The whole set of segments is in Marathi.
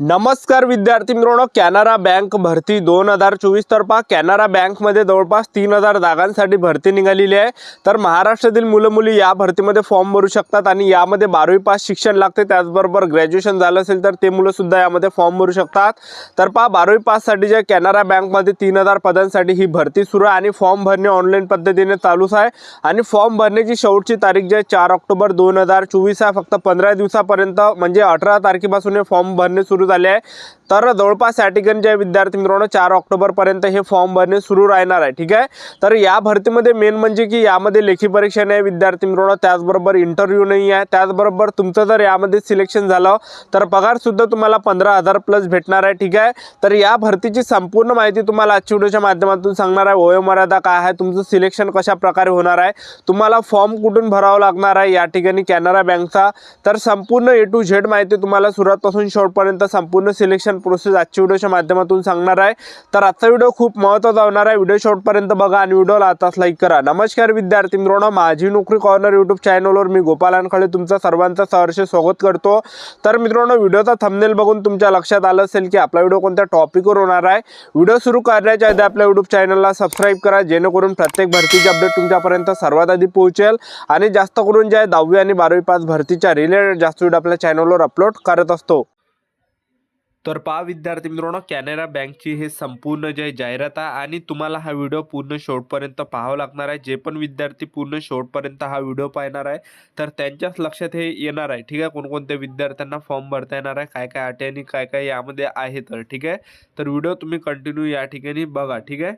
नमस्कार विद्यार्थी मित्रांनो कॅनरा बँक भरती दोन हजार चोवीस तर्फा कॅनरा बँकमध्ये जवळपास तीन हजार जागांसाठी भरती निघालेली आहे. तर महाराष्ट्रातील मुलं मुली या भरतीमध्ये फॉर्म भरू शकतात आणि यामध्ये बारावी पास शिक्षण लागते. त्याचबरोबर ग्रॅज्युएशन झालं असेल तर ते मुलंसुद्धा यामध्ये फॉर्म भरू शकतात. तर पहा बारावी पाससाठी जे कॅनरा बँकमध्ये तीन हजार पदांसाठी ही भरती सुरू आहे आणि फॉर्म भरणे ऑनलाईन पद्धतीने चालूच आहे. आणि फॉर्म भरण्याची शेवटची तारीख जी आहे चार ऑक्टोबर दोन हजार चोवीस आहे. फक्त पंधरा दिवसापर्यंत म्हणजे अठरा तारखेपासून हे फॉर्म भरणे सुरू झाले आहे. तर जवळपास या ठिकाणी जे विद्यार्थी मित्रांनो चार ऑक्टोबरपर्यंत हे फॉर्म भरणे सुरू राहणार आहे ठीक आहे? तर या भरतीमध्ये मेन म्हणजे की यामध्ये लेखी परीक्षा नाही विद्यार्थी मित्रांनो त्याचबरोबर इंटरव्ह्यू नाही आहे. त्याचबरोबर तुमचं जर यामध्ये सिलेक्शन झालं तर पगारसुद्धा तुम्हाला पंधरा हजार प्लस भेटणार आहे ठीक आहे? तर या भरतीची संपूर्ण माहिती तुम्हाला आजची व्हिडिओच्या माध्यमातून सांगणार आहे. वयोमर्यादा काय आहे? तुमचं सिलेक्शन कशा प्रकारे होणार आहे? तुम्हाला फॉर्म कुठून भरावा लागणार आहे? या ठिकाणी कॅनरा बँकचा. तर संपूर्ण ए टू झेड माहिती तुम्हाला सुरुवातपासून शेवटपर्यंत संपूर्ण सिलेक्शन प्रोसेस आजच्या व्हिडिओच्या माध्यमातून सांगणार आहे. तर आजचा व्हिडिओ खूप महत्त्वाचा होणार आहे. व्हिडिओ शॉर्टपर्यंत बघा आणि व्हिडिओला आताच लाईक करा. नमस्कार विद्यार्थी मित्रांनो माझी नोकरी कॉर्नर यूट्यूब चॅनलवर मी गोपाल अनखळे तुमचा सर्वांचं सहर्ष स्वागत करतो. तर मित्रांनो व्हिडिओचा थंबनेल बघून तुमच्या लक्षात आलं असेल की आपला व्हिडिओ कोणत्या टॉपिकवर होणार आहे. व्हिडिओ सुरू करण्याच्या आधी आपल्या यूट्यूब चॅनलला सबस्क्राईब करा जेणेकरून प्रत्येक भरतीची अपडेट तुमच्यापर्यंत सर्वात आधी पोहोचेल. आणि जास्त करून जे आहे दहावी आणि बारावी पास भरतीच्या रिलेटेड जास्त व्हिडिओ आपल्या चॅनलवर अपलोड करत असतो. तर पहा विद्यार्थी मित्रांनो कॅनरा बँकची हे संपूर्ण जे जाहिरात आहे आणि तुम्हाला हा व्हिडिओ पूर्ण शेवटपर्यंत पाहावा लागणार आहे. जे पण विद्यार्थी पूर्ण शेवटपर्यंत हा व्हिडिओ पाहणार आहे तर त्यांच्याच लक्षात हे येणार आहे. ठीक आहे? कोणकोणत्या विद्यार्थ्यांना फॉर्म भरता येणार आहे काय काय अटी आणि काय काय यामध्ये आहे तर. ठीक आहे? तर व्हिडिओ तुम्ही कंटिन्यू या ठिकाणी बघा. ठीक आहे?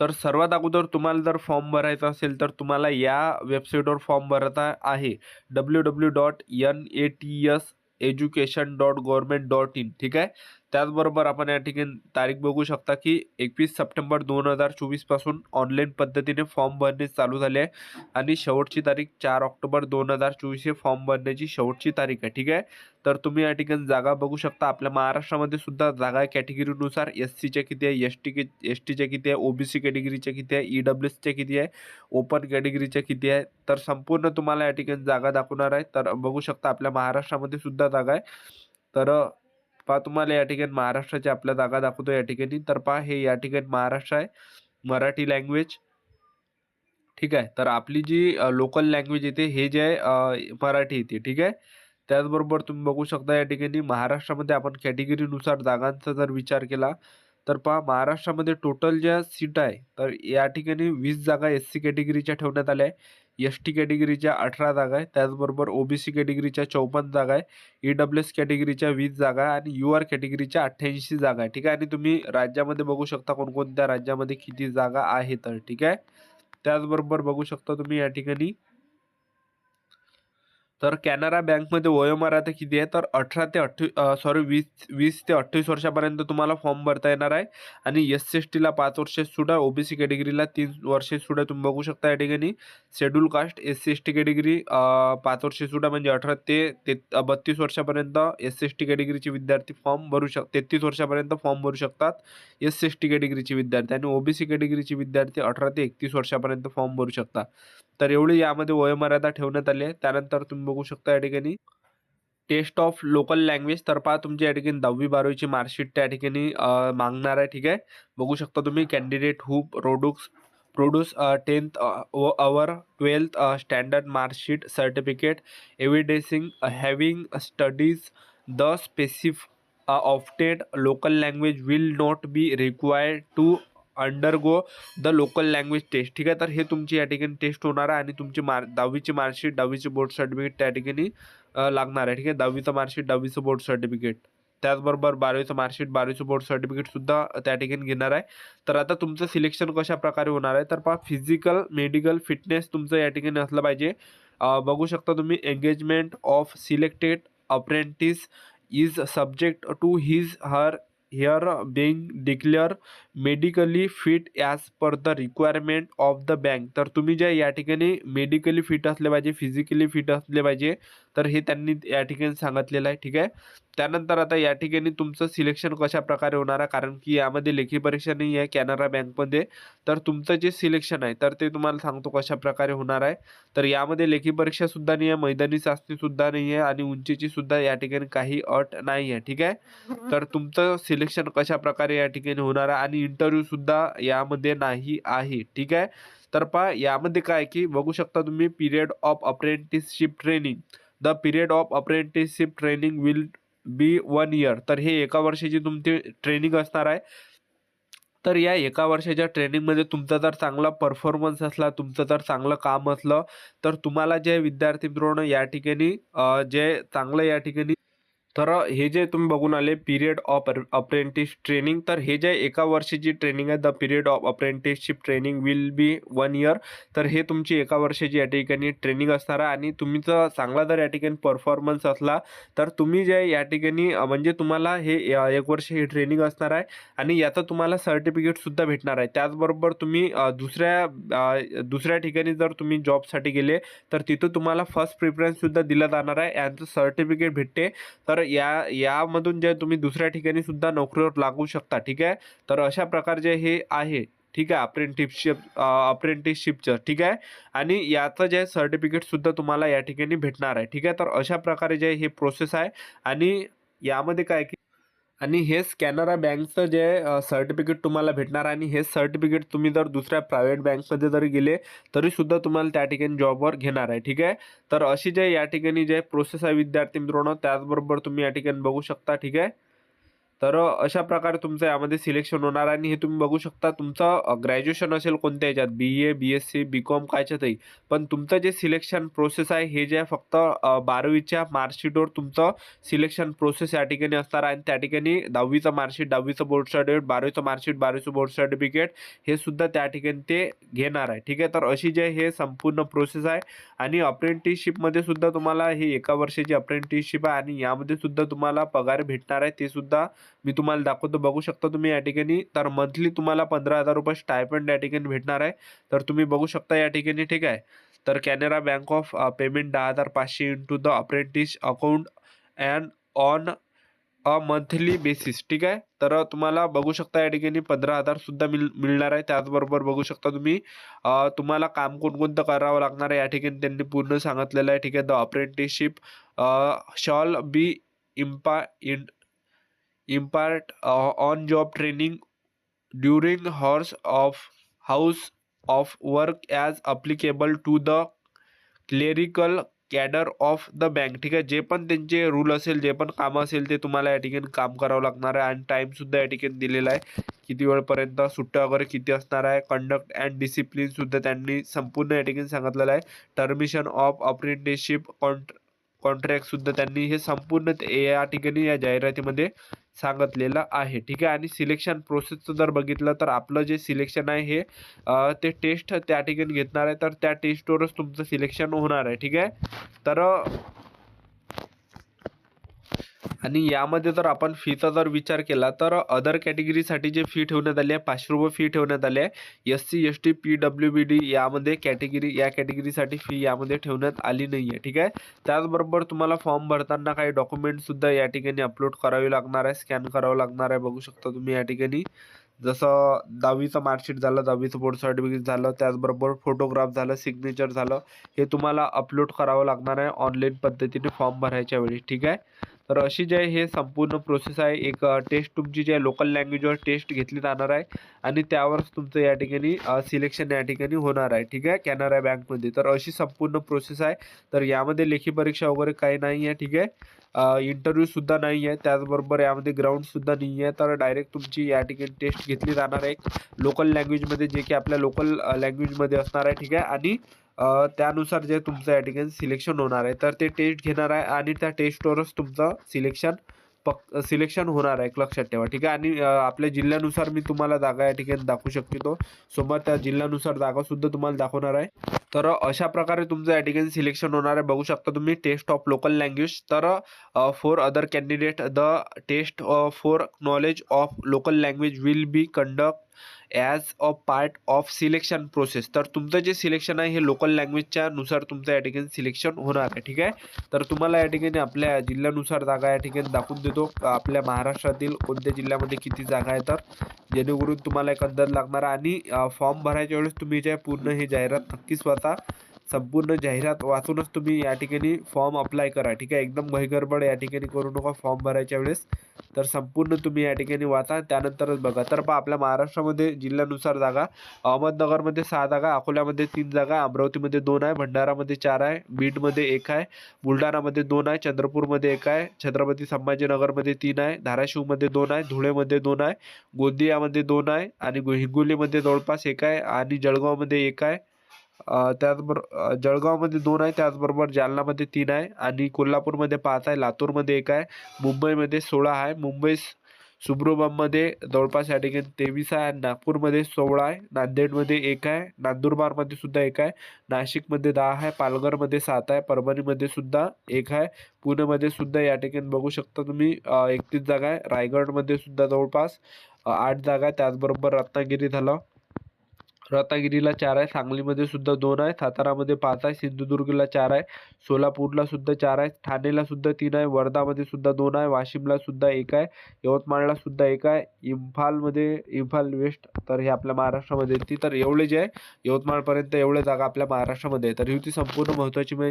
तर सर्वात अगोदर तुम्हाला जर फॉर्म भरायचा असेल तर तुम्हाला या वेबसाईटवर फॉर्म भरता आहे. W W dot N A T S education dot government dot in ठीक आहे? त्याचबरोबर आपण या ठिकाणी तारीख बघू शकता की एकवीस सप्टेंबर दोन हजार चोवीसपासून ऑनलाईन पद्धतीने फॉर्म भरणे चालू झाले आहे. आणि शेवटची तारीख चार ऑक्टोबर दोन हजार चोवीस हे फॉर्म भरण्याची शेवटची तारीख आहे ठीक आहे? तर तुम्ही या ठिकाणी जागा बघू शकता. आपल्या महाराष्ट्रामध्ये सुद्धा जागा कॅटेगरीनुसार एस सीच्या किती आहे? एस टी एस टीच्या किती आहे? ओ बी सी कॅटेगरीच्या किती आहे? ई डब्ल्यू एसच्या किती आहे? ओपन कॅटेगरीच्या किती आहे? तर संपूर्ण तुम्हाला या ठिकाणी जागा दाखवणार आहे. तर बघू शकता आपल्या महाराष्ट्रामध्ये सुद्धा जागा आहे. तर पहा तुम्हाला या ठिकाणी महाराष्ट्राच्या आपल्या जागा दाखवतो या ठिकाणी. तर पहा हे या ठिकाणी महाराष्ट्र आहे. मराठी लँग्वेज ठीक आहे? तर आपली जी लोकल लँग्वेज येते हे जे आहे मराठी येते. ठीक आहे? त्याचबरोबर तुम्ही बघू शकता या ठिकाणी महाराष्ट्रामध्ये आपण कॅटेगरीनुसार जागांचा जर विचार केला तर पहा महाराष्ट्रामध्ये टोटल ज्या सीट आहे तर या ठिकाणी वीस जागा एस सी कॅटेगरीच्या ठेवण्यात आल्या आहे. एस टी कॅटेगरीच्या अठरा जागा आहे. त्याचबरोबर ओ बी सी कॅटेगरीच्या चौपन्न जागा आहे. ई डब्ल्यू एस कॅटेगरीच्या वीस जागा आहे आणि यू आर कॅटेगरीच्या अठ्ठ्याऐंशी जागा आहे. ठीक आहे? आणि तुम्ही राज्यामध्ये बघू शकता कोणकोणत्या राज्यामध्ये किती जागा आहे तर ठीक आहे? त्याचबरोबर बघू शकता तुम्ही या ठिकाणी तर कॅनरा बँकमध्ये वयोमर्यादा किती आहे? तर अठरा ते अठ्ठावीस सॉरी वीस वीस ते अठ्ठावीस वर्षापर्यंत तुम्हाला फॉर्म भरता येणार आहे. आणि एस सी एस टीला पाच वर्षे सूट आहे ओबीसी कॅटेगरीला तीन वर्षे सुद्धा आहे तुम्ही बघू शकता या ठिकाणी. Schedule caste S C S T category पाच वर्षे सुद्धा आहे म्हणजे अठरा ते ते बत्तीस वर्षापर्यंत एस सी एस टी कॅटेगरीचे विद्यार्थी फॉर्म भरू शक तेहतीस वर्षापर्यंत फॉर्म भरू शकतात एस सी एस टी कॅटेगरीचे विद्यार्थी. आणि ओबीसी कॅटेगरीचे विद्यार्थी अठरा ते एकतीस वर्षापर्यंत फॉर्म भरू शकतात तर एवढी यामध्ये वयोमर्यादा ठेवण्यात आली आहे. त्यानंतर तुम्ही बघू शकता या ठिकाणी. टेस्ट ऑफ लोकल लँग्वेज तर पहा तुमची या ठिकाणी दहावी बारावीची मार्कशीट त्या ठिकाणी मागणार आहे. ठीक आहे? बघू शकता तुम्ही candidate who produces produce tenth व or twelfth standard marksheet certificate evidencing having studies the specified local language will not be required to undergo the local language test ठीक आहे? तर हे तुमची या ठिकाणी टेस्ट होणार आहे आणि तुमची मार दहावीची मार्कशीट दहावीची बोर्ड सर्टिफिकेट त्या ठिकाणी लागणार आहे. ठीक आहे? दहावीचं मार्कशीट दहावीचं बोर्ड सर्टिफिकेट त्याचबरोबर बारावीचं मार्कशीट बारावीचं बोर्ड सर्टिफिकेटसुद्धा त्या ठिकाणी घेणार आहे. तर आता तुमचं सिलेक्शन कशा प्रकारे होणार आहे? तर पहा फिजिकल मेडिकल फिटनेस तुमचं या ठिकाणी असलं पाहिजे. बघू शकता तुम्ही engagement of selected apprentice is subject to his her here being declare medically fit as per the requirement of the bank तर तुम्ही जे या ठिकाणी मेडिकली फिट असले पाहिजे फिजिकली फिट असले पाहिजे तर हे त्यांनी या ठिकाणी सांगितलेलं आहे ठीक आहे? त्यानंतर आता या ठिकाणी तुमचं सिलेक्शन कशा प्रकारे होणार आहे? कारण की यामध्ये लेखी परीक्षा नाही आहे कॅनरा बँकमध्ये. तर तुमचं जे सिलेक्शन आहे तर ते तुम्हाला सांगतो कशा प्रकारे होणार आहे. तर यामध्ये लेखी परीक्षासुद्धा नाही आहे मैदानी चाचणीसुद्धा नाही आहे आणि उंचीची सुद्धा या ठिकाणी काही अट नाही आहे ठीक आहे? तर तुमचं सिलेक्शन कशा प्रकारे या ठिकाणी होणार आहे आणि इंटरव्ह्यूसुद्धा यामध्ये नाही आहे ठीक आहे? तर पहा यामध्ये काय की बघू शकता तुम्ही period of apprenticeship training the period of apprenticeship training will be one year. तर हे एका वर्षाची तुमची ट्रेनिंग असणार आहे. तर या एका वर्षाच्या ट्रेनिंगमध्ये तुमचा जर चांगला परफॉर्मन्स असला तुमचं जर चांगलं काम असलं तर तुम्हाला जे विद्यार्थी मित्रांनो या ठिकाणी जे चांगलं या ठिकाणी तर हे जे तुम्ही बघून आले पिरियड ऑफ अप्रेंटिस ट्रेनिंग तर हे जे एका वर्षाची ट्रेनिंग आहे the period of apprenticeship training will be one year तर हे तुमची एका वर्षाची या ठिकाणी ट्रेनिंग असणार आहे. आणि तुमचा चांगला जर या ठिकाणी परफॉर्मन्स असला तर तुम्ही जे या ठिकाणी म्हणजे तुम्हाला हे एक वर्ष हे ट्रेनिंग असणार आहे. आणि याचं तुम्हाला सर्टिफिकेटसुद्धा भेटणार आहे. त्याचबरोबर तुम्ही दुसऱ्या दुसऱ्या ठिकाणी जर तुम्ही जॉबसाठी गेले तर तिथं तुम्हाला फर्स्ट प्रिफरन्ससुद्धा दिला जाणार आहे. यांचं सर्टिफिकेट भेटते. तर या यामधून जे तुम्ही दुसऱ्या ठिकाणी सुद्धा नोकरीवर लागू शकता ठीक आहे? तर अशा प्रकारचे हे आहे ठीक आहे? अप्रेंटिसशिप अप्रेंटिसशिपचं ठीक आहे? आणि याचं जे सर्टिफिकेटसुद्धा तुम्हाला या ठिकाणी भेटणार आहे ठीक आहे? तर अशा प्रकारे जे हे प्रोसेस आहे आणि यामध्ये काय की आणि हेच कॅनरा बँकचं जे सर्टिफिकेट तुम्हाला भेटणार आहे आणि हे सर्टिफिकेट तुम्ही जर दुसऱ्या प्रायव्हेट बँकमध्ये जरी गेले तरीसुद्धा तुम्हाला त्या ठिकाणी जॉबवर घेणार आहे ठीक आहे? तर अशी जे या ठिकाणी जे प्रोसेस आहे विद्यार्थी मित्रांनो त्याचबरोबर तुम्ही या ठिकाणी बघू शकता ठीक आहे? तर अशा प्रकारे तुमचं यामध्ये सिलेक्शन होणार आणि हे तुम्ही बघू शकता तुमचं ग्रॅज्युएशन असेल कोणत्या याच्यात B A B S C B com कायच्यातही पण तुमचं जे सिलेक्शन प्रोसेस आहे हे जे आहे फक्त बारावीच्या मार्कशीटवर तुमचं सिलेक्शन प्रोसेस या ठिकाणी असणार आहे. आणि त्या ठिकाणी दहावीचं मार्कशीट दहावीचं बोर्ड सर्टिफिकेट बारावीचं मार्कशीट बारावीचं बोर्ड सर्टिफिकेट हे सुद्धा त्या ठिकाणी ते घेणार आहे. ठीक आहे? तर अशी जे हे संपूर्ण प्रोसेस आहे. आणि अप्रेंटिसशिपमध्ये सुद्धा तुम्हाला हे एका वर्षाची अप्रेंटिसशिप आहे. आणि यामध्ये सुद्धा तुम्हाला पगार भेटणार आहे. ते सुद्धा मी तुम्हाला दाखवतो बघू शकता तुम्ही या ठिकाणी. तर मंथली तुम्हाला पंधरा हजार रुपये स्टायपंड या ठिकाणी भेटणार आहे. तर तुम्ही बघू शकता या ठिकाणी ठीक आहे? तर कॅनरा बँक ऑफ पेमेंट दहा हजार पाचशे into the apprentice account and on a monthly basis ठीक आहे? तर तुम्हाला बघू शकता या ठिकाणी पंधरा हजारसुद्धा मिल मिळ मिळणार आहे. त्याचबरोबर बघू शकता तुम्ही तुम्हाला काम कोणकोणतं करावं लागणार आहे या ठिकाणी त्यांनी पूर्ण सांगितलेलं आहे ठीक आहे? The apprenticeship shall be impart in impart uh, on job training during hours of house of work as applicable to the clerical cadre of the bank ठीक आहे? जे पण त्यांचे रूल असेल जे पण कामं असेल ते तुम्हाला या ठिकाणी काम करावं लागणार आहे. आणि टाईमसुद्धा या ठिकाणी दिलेला आहे. किती वेळपर्यंत सुट्ट्या वगैरे किती असणार आहे? कंडक्ट अँड डिसिप्लिनसुद्धा त्यांनी संपूर्ण या ठिकाणी सांगितलेलं आहे. टर्मिशन ऑफ अप्रेंटिसशिप कॉन्ट्र कॉन्ट्रॅक्टसुद्धा त्यांनी हे संपूर्ण ते या ठिकाणी या जाहिरातीमध्ये सांगितलेलं आहे. ठीक आहे? आणि सिलेक्शन प्रोसेसचं जर बघितलं तर आपलं जे सिलेक्शन आहे हे ते टेस्ट त्या ठिकाणी घेतणार आहे. तर त्या टेस्टवरच तुमचं सिलेक्शन होणार आहे. ठीक आहे? तर आणि यामध्ये जर आपण फीचा जर विचार केला तर अदर कॅटेगरीसाठी जे फी ठेवण्यात आली आहे पाचशे रुपये फी ठेवण्यात आली आहे S C S T P W B D यामध्ये कॅटेगरी या कॅटेगरीसाठी फी यामध्ये ठेवण्यात आली नाही आहे ठीक आहे? त्याचबरोबर तुम्हाला फॉर्म भरताना काही डॉक्युमेंटसुद्धा या ठिकाणी अपलोड करावी लागणार आहे स्कॅन करावं लागणार आहे बघू शकता तुम्ही या ठिकाणी. जसं दहावीचं मार्कशीट झालं दहावीचं बोर्ड सर्टिफिकेट झालं त्याचबरोबर फोटोग्राफ झालं सिग्नेचर झालं हे तुम्हाला अपलोड करावं लागणार आहे ऑनलाईन पद्धतीने फॉर्म भरायच्या वेळी ठीक आहे? तर अशी जे आहे हे संपूर्ण प्रोसेस आहे एक टेस्ट तुमची जी आहे लोकल लँग्वेजवर टेस्ट घेतली जाणार आहे आणि त्यावरच तुमचं या ठिकाणी सिलेक्शन या ठिकाणी होणार आहे ठीक आहे? कॅनरा बँकमध्ये. तर अशी संपूर्ण प्रोसेस आहे. तर यामध्ये लेखी परीक्षा वगैरे काही नाही आहे ठीक आहे? इंटरव्ह्यूसुद्धा नाही आहे. त्याचबरोबर यामध्ये ग्राउंडसुद्धा नाही आहे. तर डायरेक्ट तुमची या ठिकाणी टेस्ट घेतली जाणार आहे. लोकल लँग्वेजमध्ये जे की आपल्या लोकल लँग्वेजमध्ये असणार आहे ठीक आहे? आणि त्यानुसार जे तुमचं या ठिकाणी सिलेक्शन होणार आहे. तर ते टेस्ट घेणार आहे आणि त्या टेस्टवरच तुमचं सिलेक्शन पक सिलेक्शन होणार आहे. लक्षात ठेवा ठीक आहे? आणि आपल्या जिल्ह्यानुसार मी तुम्हाला जागा या ठिकाणी दाखवू शकतो. सोबत त्या जिल्ह्यानुसार जागासुद्धा तुम्हाला दाखवणार आहे. तर अशा प्रकारे तुमचं या ठिकाणी सिलेक्शन होणार आहे. बघू शकता तुम्ही टेस्ट ऑफ लोकल लँग्वेज तर for other candidate the test for knowledge of local language will be conduct as a part of selection process तर तुमचं जे सिलेक्शन आहे हे लोकल लँग्वेजच्या नुसार तुमचं या ठिकाणी सिलेक्शन होणार आहे ठीक आहे? तर तुम्हाला या ठिकाणी आपल्या जिल्ह्यानुसार जागा या ठिकाणी दाखवून देतो. आपल्या महाराष्ट्रातील कोणत्या जिल्ह्यामध्ये किती जागा आहे तर जेणेकरून तुम्हाला एक अंदाज लागणार आणि फॉर्म भरायच्या वेळेस तुम्ही जे पूर्ण ही जाहिरात नक्कीच वाचा. संपूर्ण जाहिरात वाचूनच तुम्ही या ठिकाणी फॉर्म अप्लाय करा ठीक आहे? एकदम गडबड या ठिकाणी करू नका फॉर्म भरायच्या वेळेस. तर संपूर्ण तुम्ही या ठिकाणी वाचा त्यानंतरच बघा. तर पहा आपल्या महाराष्ट्रामध्ये जिल्ह्यानुसार जागा अहमदनगरमध्ये सहा जागा अकोल्यामध्ये तीन जागा अमरावतीमध्ये दोन आहे भंडारामध्ये चार आहे बीडमध्ये एक आहे बुलढाणामध्ये दोन आहे चंद्रपूरमध्ये एक आहे छत्रपती संभाजीनगरमध्ये तीन आहे धाराशिवमध्ये दोन आहे धुळेमध्ये दोन आहे गोंदियामध्ये दोन आहे आणि गो- हिंगोलीमध्ये जवळपास एक आहे आणि जळगावमध्ये एक आहे. अ, त्याचबरोबर जळगावमध्ये दोन आहे त्याचबरोबर जालनामध्ये तीन आहे आणि कोल्हापूरमध्ये पाच आहे लातूरमध्ये एक आहे मुंबईमध्ये सोळा आहे मुंबई सुब्रबममध्ये जवळपास या ठिकाणी तेवीस आहे आणि नागपूरमध्ये सोळा आहे नांदेडमध्ये एक आहे नंदुरबारमध्ये सुद्धा एक आहे नाशिकमध्ये दहा आहे पालघरमध्ये सात आहे परभणीमध्ये सुद्धा एक आहे पुणेमध्ये सुद्धा या ठिकाणी बघू शकता तुम्ही एकतीस जागा आहे रायगडमध्ये सुद्धा जवळपास आठ जागा आहे त्याचबरोबर रत्नागिरी झालं. रत्नागिरीला चार आहे सांगलीमध्ये सुद्धा दोन आहे सातारामध्ये पाच आहे सिंधुदुर्गला चार आहे सोलापूरला सुद्धा चार आहे ठाणेला सुद्धा तीन आहे वर्धामध्ये सुद्धा दोन आहे वाशिमला सुद्धा एक आहे यवतमाळला सुद्धा एक आहे इम्फालमध्ये इम्फाल वेस्ट तर हे आपल्या महाराष्ट्रामध्ये येते तर एवढे जे आहे यवतमाळपर्यंत एवढे जागा आपल्या महाराष्ट्रामध्ये आहे तर ही होती संपूर्ण महत्त्वाची माहिती.